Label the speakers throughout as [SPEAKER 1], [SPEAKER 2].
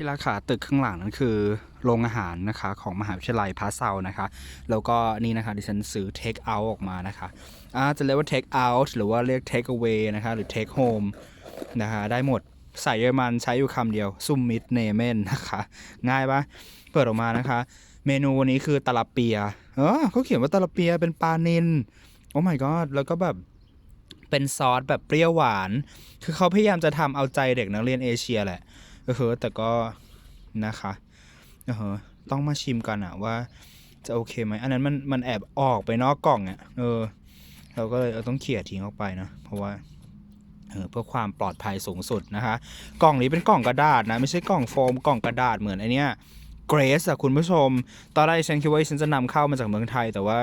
[SPEAKER 1] ที่ราคาตึกข้างหลังนั้นคือโรงอาหารนะคะของมหาวิทยาลัยพาเซานะคะ แล้วก็นี่นะคะดิฉันซื้อ take out ออกมานะคะอาจะเรียกว่า take out หรือว่าเรียก take away นะคะหรือ take home นะคะได้หมดใส่เยอรมันใช้อยู่คำเดียวซุมมิดเนเมนนะคะ ง่ายปะเปิดออกมานะคะ เมนูวันนี้คือตาลาเปียเออเขาเขียนว่าตาลาเปียเป็นปลานินโอ้ my god แล้วก็แบบเป็นซอสแบบเปรี้ยวหวาน คือเขาพยายามจะทำเอาใจเด็กนักเรียนเอเชียแหละ เออแต่ก็นะคะเออต้องมาชิมกันอะว่าจะโอเคไหมอันนั้นมันมันแอบออกไปนอกกล่องอะเออ เราก็เลยเต้องเขี่ยทิ้งออกไปนะเพราะว่าเออเพื่อความปลอดภัยสูงสุดนะคะ กล่องนี้เป็นกล่องกระดาษนะ ไม่ใช่กล่องโฟมกล่องกระดาษเหมือนไอเนี้ยเกรสอะคุณผู้ชม ตอนแรกฉันคิดว่าฉันจะนำเข้ามาจากเมืองไทย แต่ว่า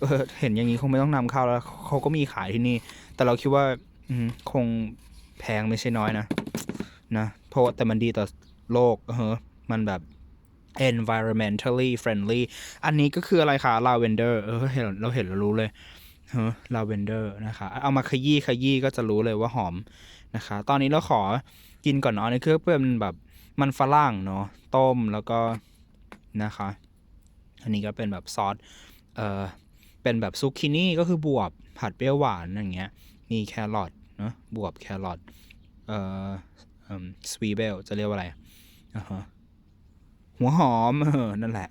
[SPEAKER 1] เออเห็นอย่างนี้คงไม่ต้องนำเข้าแล้วเขาก็มีขายที่นี่ แต่เราคิดว่าอืมคงแพงไม่ใช่น้อยนะนะ ราะแต่มันดีต่อโลกเออมันแบบ environmentally friendly อันนี้ก็คืออะไรคะ lavender เออเห็นเราเห็นเรารู้เลยเฮ้ lavender นะคะ เอามาขยี้ขยี้ก็จะรู้เลยว่าหอมนะคะ ตอนนี้เราขอกินก่อนเนาะนี่คือเป็นแบบมันฝรั่งเนาะต้มแล้วก็นะคะ อันนี้ก็เป็นแบบซอส เออเป็นแบบซุกินี่ก็คือบวบผัดเปรี้ยวหวานอย่างเงี้ย มีแครอทเนาะบวบแครอท เอ่อ สวีเบลจะเรียกว่าอะไรหัวหอมเออนั่นแหละ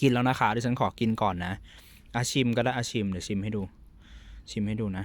[SPEAKER 1] กินแล้วนะคะดิฉันขอกินก่อนนะอาชิมก็ได้อาชิมเดี๋ยวชิมให้ดู ชิมให้ดูนะ